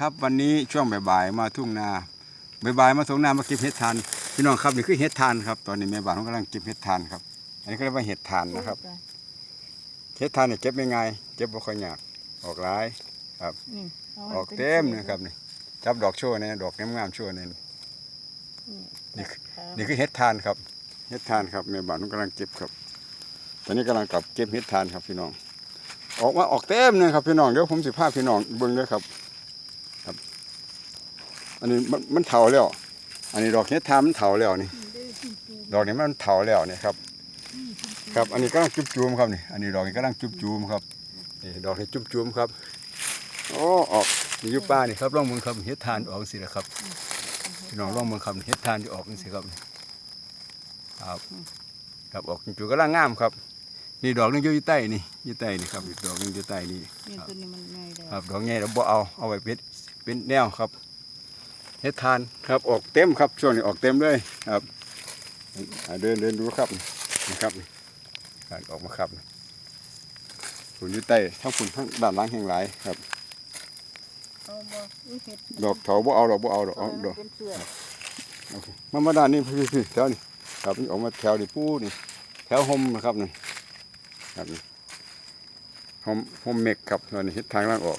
ครับวันนี้ช่วงบ่ายๆมาทุ่งนาบ่ายๆมาทุ่งนามาเก็บเห็ดทานพี่น้องครับนี่คือเห็ดทานครับ ตอนนี้แม่บ้านเขากำลังเก็บเห็ดทานครับ อันนี้เขาเรียกว่าเห็ดทานนะครับเห็ดทานเนี่ยเก็บยังไงเก็บบ่ค่อยยากออกหลายนี่าออกเต็มนะครับนี่จับดอกโชว์เนี่ยดอกงามๆโชว์เนี่ยนี่คือนี่คือเห็ดทานครับเห็ดทานครับแม่บ้านผมกำลังเก็บครับ ตอนนี้กำลังกลับเก็บเห็ดทานครับพี่น้อง ออกมาออกเต็มเลยครับพี่น้องเดี๋ยวผมสิพาพี่น้องเบิ่งเลยครับครับ อันนี้มันมันเถาแล้ว อันนี้ดอกเห็ดทานมันเถาแล้วนี่ ดอกนี้มันเถาแล้วเนี่ยครับ ครับ อันนี้กำลังจุบจูมครับนี่ อันนี้ดอกนี้กำลังจุบจูมครับ นี่ดอกนี้จุบจูมครับ โอ้ออกนี่อยู่ป่านี่ครับลองมึงครับเห็ดทานออกสิละครับพี่น้องลองมึงครับเห็ดทานจะออกสิครับ ครับ ครับออกจุบๆกำลังงามครับนี่ดอกนึงอยู่ใต้นี่อยู่ใต้นี่ครับอีกดอกนึงอยู่ใต้นี่นี่ตัวนี้มันง่ายเลยครับดอกใหญ่เราบ่เอาเอาไว้เป็นเป็นแนวครับ เฮ็ดทานครับออกเต็มครับช่วงนี้ออกเต็มเลยครับเดินเดินดูครับนี่ครับการออกมาครับฝุ่นอยู่ใต้ทั้งฝุ่นทั้งด้านล่างแห่งหลายครับเอาบ่อุ้ยเห็ดอกเถาบ่เอาดอกบ่เอาดอกดอกมามาด้านนี้พี่พี่แถวนี้ครับออกมาแถวนี่ปู้นี่แถวห่มนะครับนี่ครับห่มห่มเมกครับตอนนี้เฮ็ดทางล่างออก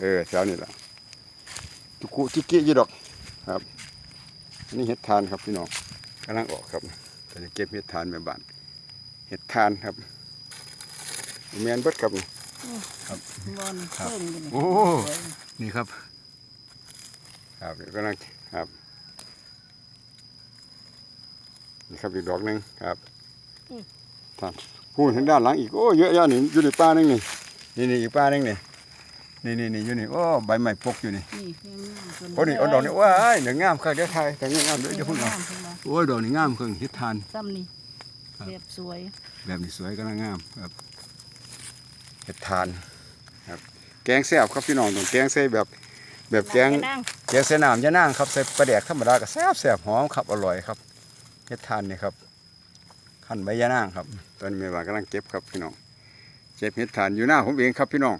เออแถวนี้ล่ะจุกุจิกิยู่ดอก ครับอันนี่เห็ดทานครับพี่น้องกำลังออกครับตอนนี้เก็บเห็ดทานแม่บ้านเห็ดทานครับแมนเบิดครับนี่บอลครับเพิ่งอยู่นี่โอ้นี่ครับ ครับเดี๋ยวกำลังครับนี่ครับอีกดอกหนึ่งครับท่านพูดทางด้านหลังอีกโอ้เยอะแยะนี่อยู่ในป่าหนึงนี่นี่นี่อีกป่าหนึงนี่ นี่นี่นี่อยู่นี่โอ้ใบไม้ปกอยู่นี่นี่ยังงามจนโอ้นี่เอาดอกนี่ว้ายเดี๋ยวงามครับเดี๋ยวถ่ายแต่งงามเดี๋ยวเดี๋ยวพุ่งเอางามขึ้นมาโอ้ยดอกนี่งามเครื่องเฮ็ดทาน ซ้ำนี่ครับแบบสวยแบบนี้สวยกำลังงามครับเฮ็ดทานครับ แกงแซ่บครับพี่น้องต้องแกงใส่แบบแบบแกง นั่งแกงใส่น้ำยะนางครับใส่ปลาแดกธรรมดาก็แซ่บแซ่บหอมครับอร่อยครับเฮ็ดทานนี่ครับขั้นใบยะนางครับ ตอนนี้แม่บ้านกำลังเก็บครับพี่น้องเก็บเฮ็ดทานอยู่หน้าผมเองครับพี่น้อง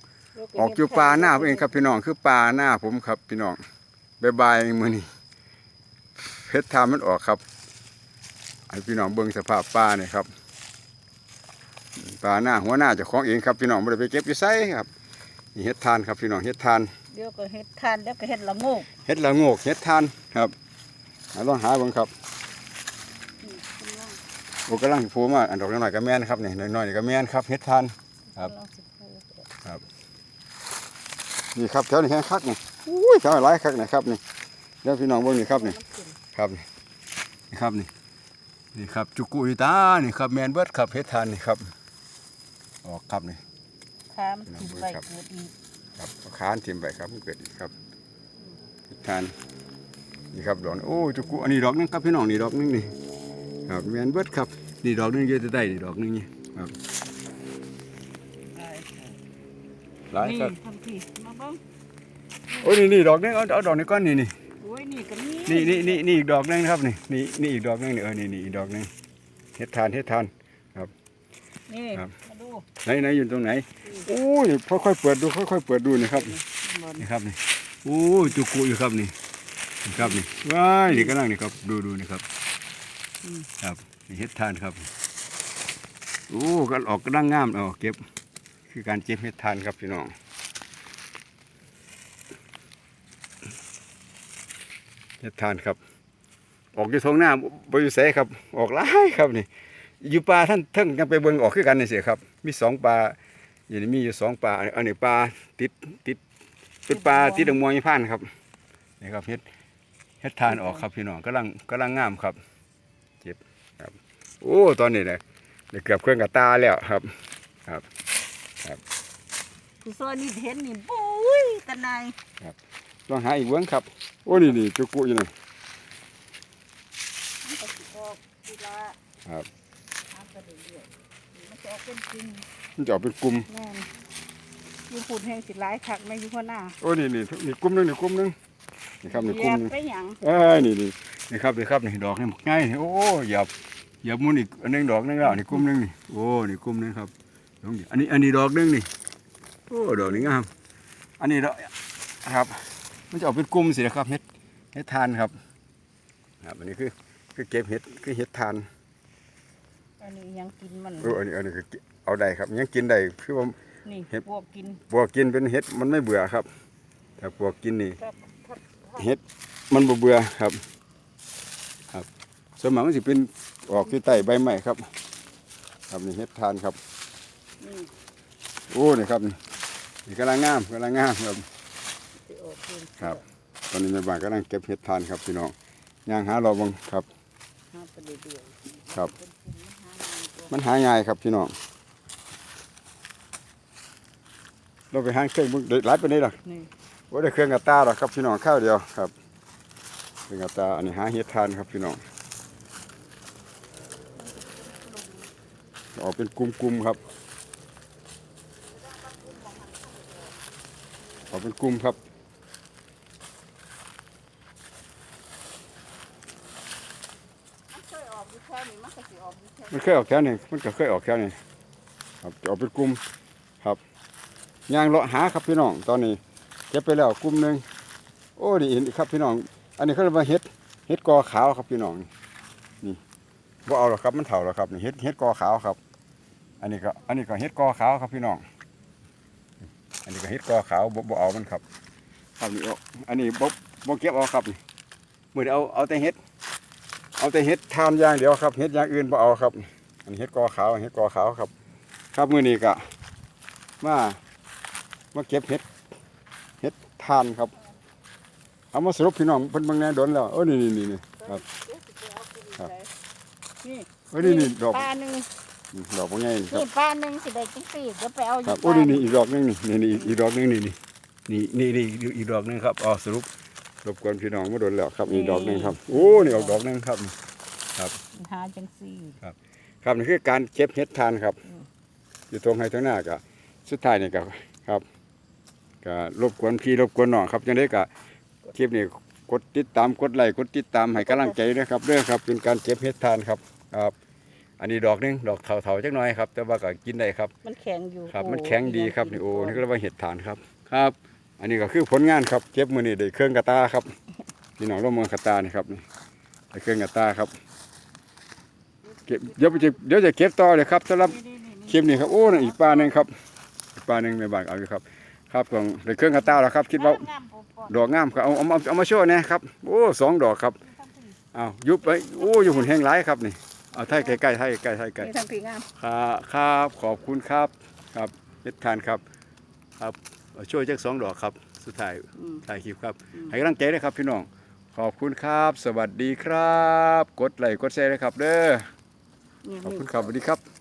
ออกอยู่ป่าหน้าผมเองครับพี่น้องคือป่าหน้าผมครับพี่น้องบายบายมื้อนี้เฮ็ดทานมันออกครับให้พี่น้องเบิ่งสภาพป่านี่ครับป่าหน้าหัวหน้าเจ้าของเองครับพี่น้องบ่ได้ไปเก็บอยู่ไสครับนี่เฮ็ดทานครับพี่น้องเฮ็ดทานเดี๋ยวก็เห็ดทานเดี๋ยวก็เห็ดละโงกเฮ็ดละโงกเฮ็ดทานครับเอาลองหาเบิ่งครับโอ้กำลังสิพูมาอันดอกน้อยๆก็แม่นครับนี่น้อยๆนี่ก็แม่นครับเฮ็ดทานครับลองสิพูด นี่ครับแถวนี้แห้งคักนี่อุ้ยแถวนี้หลายคักนี่ครับนี่เดี๋ยวพี่น้องเบิ่งนี่ครับนี่ครับนี่นี่ครับนี่นี่ครับจุกุอีตานี่ครับแม่นเบิดครับเฮ็ดทานนี่ครับออกครับนี่ขามถึงใบครับเกิดอีกครับเอาคานทิ่มไปครับมันเกิดอีกครับเฮ็ดทานนี่ครับดอกนี่โอ้จุกุอันนี้ดอกหนึงครับพี่น้องนี่ดอกหนึงนี่ครับแม่นเบิดครับนี่ดอกหนึงอยู่ใต้ๆนี่ดอกหนึงนี่ครับ หลายนี่ครับทำทีมาเบ้างโอ้ยนี่นี่ดอกหนึงเอาเอาดอกนี้ก้อนนี่นี่โอ้ยนี่ก็มีนี่นี่นี่นี่อีกดอกหนึงนะครับนี่นี่นี่อีกดอกหนึงนี่เออนี่นี่อีกดอกหนึงเฮ็ดทานเฮ็ดทาน นี่ครับ มาดูไหนไหนอยู่ตรงไหนโอ้ยค่อยๆเปิดดูค่อยๆเปิดดูนี่ครับบอลนี่ครับนี่โอ้ยจุกุอยู่ครับนี่นี่ครับนี่ว้ายนี่กำลังนี่ครับดูดูนี่ครับครับนี่เฮ็ดทานครับโอ้ก็ออกกำลังงามเอาเก็บ คือการเก็บเฮ็ดทานครับพี่น้องเฮ็ดทานครับ ออกอยู่ทงหน้าบอยู่ไสครับ ออกหลายครับนี่ อยู่ป่าท่านทั้งยังไปเบิ่งออกคือกันนี่เสิครับ มีสองป่าอย่างนี้มีอยู่สองป่าอันนี้ป่าติดติดเป็นป่าติดดงมวยผ่านครับนี่ครับเฮ็ดเฮ็ดทานออกครับพี่น้องกำลังกำลังงามครับ เจ็บครับ โอ้ตอนนี้เนี่ยเกือบเครื่องกับตาแล้วครับคื อซอยนี่เห็นนี่บุ้ยตะนายลองหาอีกเบื้องครับ โอ้นี่นี่จุกุอยู่นี่มันก็สิออกทีละครับทำไปเรื่อยๆมันจะออกเป็นจริงมันจะออกเป็นกลุ่มแม่นอยู่พูดแห่งสิหลายคักแม่อยู่หัวหน้าโอ้นี่นี่นี่กลุ่มหนึงนี่กลุ่มหนึงนี่ครับนี่กลุ่มหนึงไปหยังเอ้ยนี่นี่นี่ครับนี่ครับนี่ดอกนี่ง่ายนี่โอ้หยับหยับมุนอีกอันหนึงดอกหนึงแล้วนี่กลุ่มหนึงนี่โอ้นี่กลุ่มหนึงครับด อกนี่อันนี้อันนี้ดอกหนึงนี่โอ้ดอกนี่งามอันนี้ดอกครับ มันจะออกเป็นกลุ่มสินะครับเฮ็ดเฮ็ดทานครับครับอันนี้คือคือเก็บเฮ็ดคือเฮ็ดทานอันนี้ยังกินมันเอออันนี้อันนี้คือเอาได้ครับยังกินได้คือว่านี่เห็ดพวกกินปวกกินเป็นเฮ็ดมันไม่เบื่อครับแต่ปวกกินนี่ครับครับเฮ็ดมันบ่เบื่อครับ ครับสวนมัยมันสิเป็นออกที่ใต้ใบไม้ครับ ครับนี่เฮ็ดทานครับนี่ โอ้นี่ครับนี่นี่กำลังงามกำลังงามครับสิออกเป็นครับ ตอนนี้แม่บ้านกำลังเก็บเห็ดทานครับพี่น้องย่างหาเราบังครับหาไปเรื่อยๆครับเป็นกลุ่มมันหาเงินตัวมันหาง่ายครับพี่น้องเราไปหาเครื่องมึงเด็ดหลายไปนี่หรอกนี่ว่าได้เครื่องกระตาหรอกครับพี่น้องข้าวเดียวครับเครื่องกระตาอันนี้หาเห็ดทานครับพี่น้องออกเป็นกลุ่มๆครับ ออกเป็นกลุ่มครับมันเคยออกอยู่แค่นี้มันก็สิออกอยู่แค่มันเคยออกแถวนี้มันก็เคยออกแถวนี้ครับออกเป็นกลุ่มครับย่างเลาะหาครับพี่น้องตอนนี้เก็บไปแล้วกลุ่มหนึ่งโอ้นี่เห็นครับพี่น้อง อันนี้เขาเรียกว่าเห็ดเห็ดกอขาวครับพี่น้องนี่นี่ว่าเอาหรอกครับมันเถ่าแล้วครับนี่เห็ดเห็ดกอขาวครับ อันนี้ก็อันนี้ก็เห็ดกอขาวครับพี่น้อง อันนี้ก็เห็ดกอขาวบ่บ่เอามันครับครับนี่เอาอันนี้บ่บ่เก็บเอาครับนี่มือนี้เอาเอาแต่เห็ด เอาแต่เห็ดทานอย่างเดียวครับเห็ดอย่างอื่นบ่เอาครับ อันนี้เห็ดกอขาวเห็ดกอขาวครับ ครับมื้อนี้ก็มามาเก็บเห็ดเห็ดทานครับ เอามาสรุปพี่น้องเพิ่นเบางแหน่โดนแล้วเออนี่นี่นี่นี่ครับเดี๋ยวสิไปเอากินครับได้นี่เออนี่นี่ดอกปลาหนึ่ง ดอกบ่ใหญ่นี่ครับนี่ปลาหนึ่งสิได้จังสี่เดี๋ยวไปเอาอครัยู่บโอ้นี่นี่อีกดอกหนึงนี่นี่นี่อีกดอกหนึงนี่นี่นี่นี่นี่อีกดอกหนึงครับอ๋อสรุปรบกวนพี่น้องมาโดนแล้วครับอีกดอกหนึงครับโอ้นี่ออกดอกหนึงครับ หาจังสี่ ครับนี่คือการเก็บเห็ดทานครับ อืม อยู่ตรงไฮตรงหน้าก็สุดท้ายนี่ก็ครับก็รบกวนพี่รบกวนน้องครับจังได้ก็คลิปนี้กดติดตามกดไลค์กดติดตามให้กำลังใจด้วยครับเรื่องครับเป็นการเก็บเห็ดทานครับครับ อันนี้ดอกหนึงดอกเถาๆจักหน่อยครับแต่ว่าก็กินได้ครับมันแข็งอยู่ครับโอ้มันแข็งดีครับยังนี่กิโอ้นี่ก็เรียกว่าเห็ดทานครับครับ อันนี้ก็คือผลงานครับเก็บมือนี่ได้เครื่องกระตาครับพี่น้องร่วมมือกระตานี่ครับนี่ได้เครื่องกระตาครับเก็บเดี๋ยวจะเดี๋ยวจะเก็บต่อเลยครับสำหรับนี่นี่นี่คลิปนี้ครับโอ้นั่นอีกปลาหนึ่งครับอีกปลาหนึ่งในบ้านเอาอยู่ครับ ครับของในเครื่องกระตาแล้วครับ คิดว่าน้ำปอดดอกงามครับเอาเอามาเอามาโชว์หนะครับโอ้สองดอกครับเอายุบไปโอ้อยู่หุ่นแห้งหลายครับนี่ เอาไทยใกล้ๆไทยใกล้ๆไทยใกล้นี่ทางผีงามครับครับขอบคุณครับครับเฮ็ดทานครับ ครับเอาช่วยจักสองดอกครับ สุดท้ายอืม ถ่ายคลิปครับ อืม ให้กำลังใจด้วยครับพี่น้อง ขอบคุณครับ สวัสดีครับ กดไลค์กดแชร์ด้วยครับ เด้อนี่ขอบนี่คุณครับสวัสดีครับ